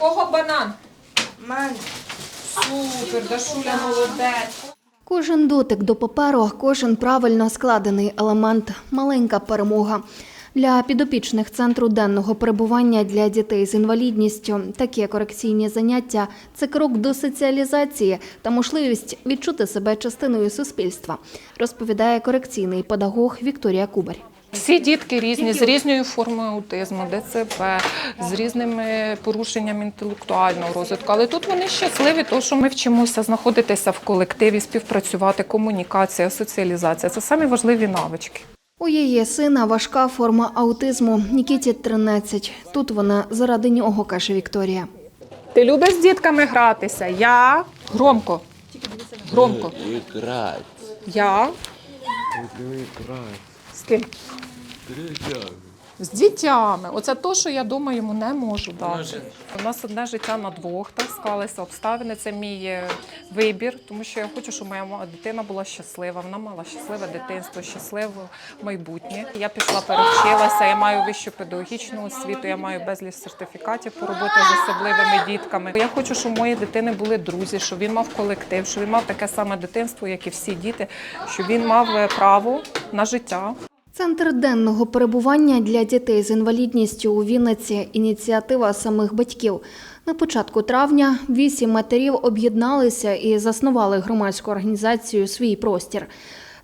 кого банан? Мене. Супер, Дашуля молодець. Кожен дотик до паперу, кожен правильно складений елемент маленька перемога. Для підопічних центру денного перебування для дітей з інвалідністю такі корекційні заняття це крок до соціалізації та можливість відчути себе частиною суспільства, розповідає корекційний педагог Вікторія Кубарь. Всі дітки різні, з різною формою аутизму, ДЦП, з різними порушеннями інтелектуального розвитку. Але тут вони щасливі, тому що ми вчимося знаходитися в колективі, співпрацювати, комунікація, соціалізація це самі важливі навички. У її сина важка форма аутизму. Нікіті 13. Тут вона заради нього, каже Вікторія. Ти любиш з дітками гратися? Я громко. Громко. Я з ким? З дітями. Оце то, що я дома йому не можу дати. У нас одне життя на двох, так склалися обставини. Це мій е, вибір, тому що я хочу, щоб моя дитина була щаслива. Вона мала щасливе дитинство, щасливе майбутнє. Я пішла, перевчилася, я маю вищу педагогічну освіту, я маю безліч сертифікатів по роботі з особливими дітками. Я хочу, щоб у моєї дитини були друзі, щоб він мав колектив, щоб він мав таке саме дитинство, як і всі діти, щоб він мав е, право на життя. Центр денного перебування для дітей з інвалідністю у Вінниці ініціатива самих батьків. На початку травня вісім матерів об'єдналися і заснували громадську організацію Свій простір.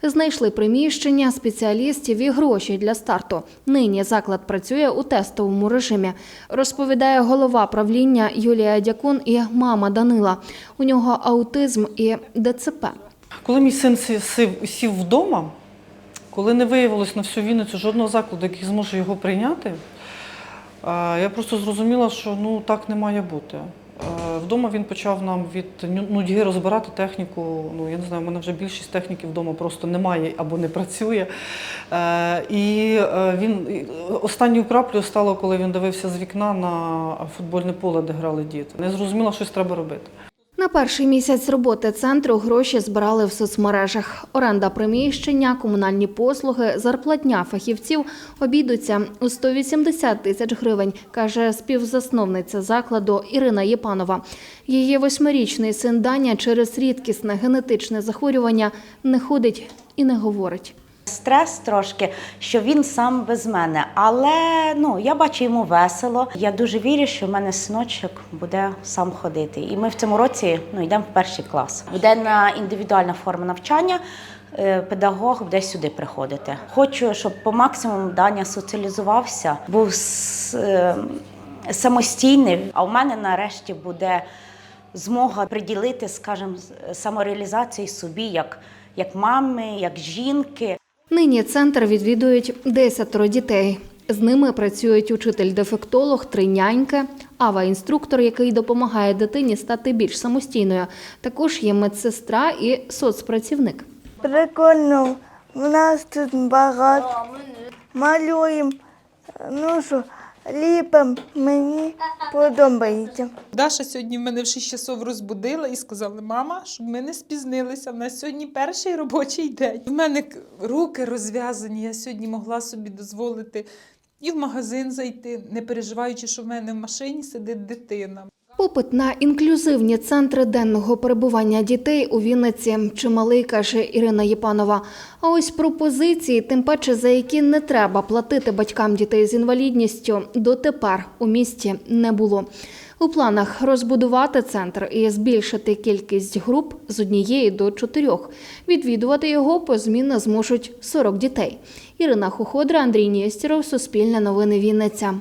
Знайшли приміщення, спеціалістів і гроші для старту. Нині заклад працює у тестовому режимі, розповідає голова правління Юлія Дякун і мама Данила. У нього аутизм і ДЦП. Коли мій син сів, вдома, коли не виявилось на всю Вінницю жодного закладу, який зможе його прийняти, е, я просто зрозуміла, що ну так не має бути. Е, Вдома він почав нам від нудьги розбирати техніку. Ну я не знаю, в мене вже більшість техніки вдома просто немає або не працює. Е, І він останньою краплею стало, коли він дивився з вікна на футбольне поле, де грали діти. Не зрозуміла, щось треба робити. На перший місяць роботи центру гроші збирали в соцмережах. Оренда приміщення, комунальні послуги, зарплатня фахівців обійдуться у 180 тисяч гривень, каже співзасновниця закладу Ірина Єпанова. Її восьмирічний син Даня через рідкісне генетичне захворювання не ходить і не говорить. Стрес трошки, що він сам без мене. Але ну, я бачу йому весело. Я дуже вірю, що в мене синочок буде сам ходити. І ми в цьому році ну, йдемо в перший клас. Буде на індивідуальна форма навчання. е, Педагог буде сюди приходити. Хочу, щоб по максимуму Даня соціалізувався, був е, самостійний. А у мене нарешті буде змога приділити, скажімо, самореалізації собі як, як мами, як жінки. Нині центр відвідують 10 дітей. З ними працюють учитель-дефектолог, три няньки, ава-інструктор, який допомагає дитині стати більш самостійною. Також є медсестра і соцпрацівник. Прикольно. У нас тут багато. Малюємо. Ну що, ліпимо. Мені подобається. Даша сьогодні мене в 6 часов розбудила і сказала: мама, щоб ми не спізнилися. В нас сьогодні перший робочий день. У мене руки розв'язані. Я сьогодні могла собі дозволити і в магазин зайти, не переживаючи, що в мене в машині сидить дитина. Попит на інклюзивні центри денного перебування дітей у Вінниці чималий, каже Ірина Єпанова. А ось пропозиції, тим паче за які не треба платити батькам дітей з інвалідністю, дотепер у місті не було. У планах розбудувати центр і збільшити кількість груп з однієї до чотирьох. Відвідувати його позмінно зможуть 40 дітей. Ірина Хуходра, Андрій Нєстєров, Суспільне новини Вінниця.